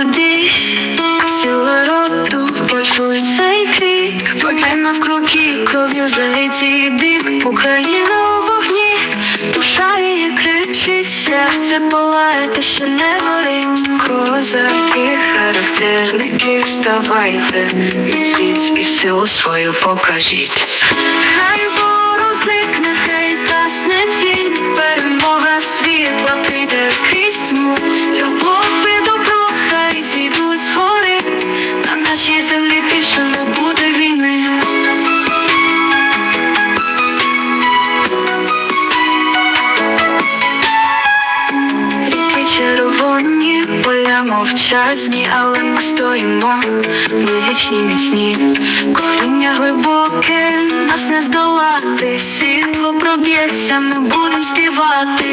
пробудись, сила роду, почуй цей крик, поки навкруги кров'ю залиті бік, Україна у вогні, душа її кричить, серце палає, та ще не горить. Козаки, характерники, вставайте, місяць і силу свою покажіть. Мовчазні, але ми стоїмо, ми вічні міцні, коріння глибоке, нас не здолати, світло проб'ється, ми будем співати,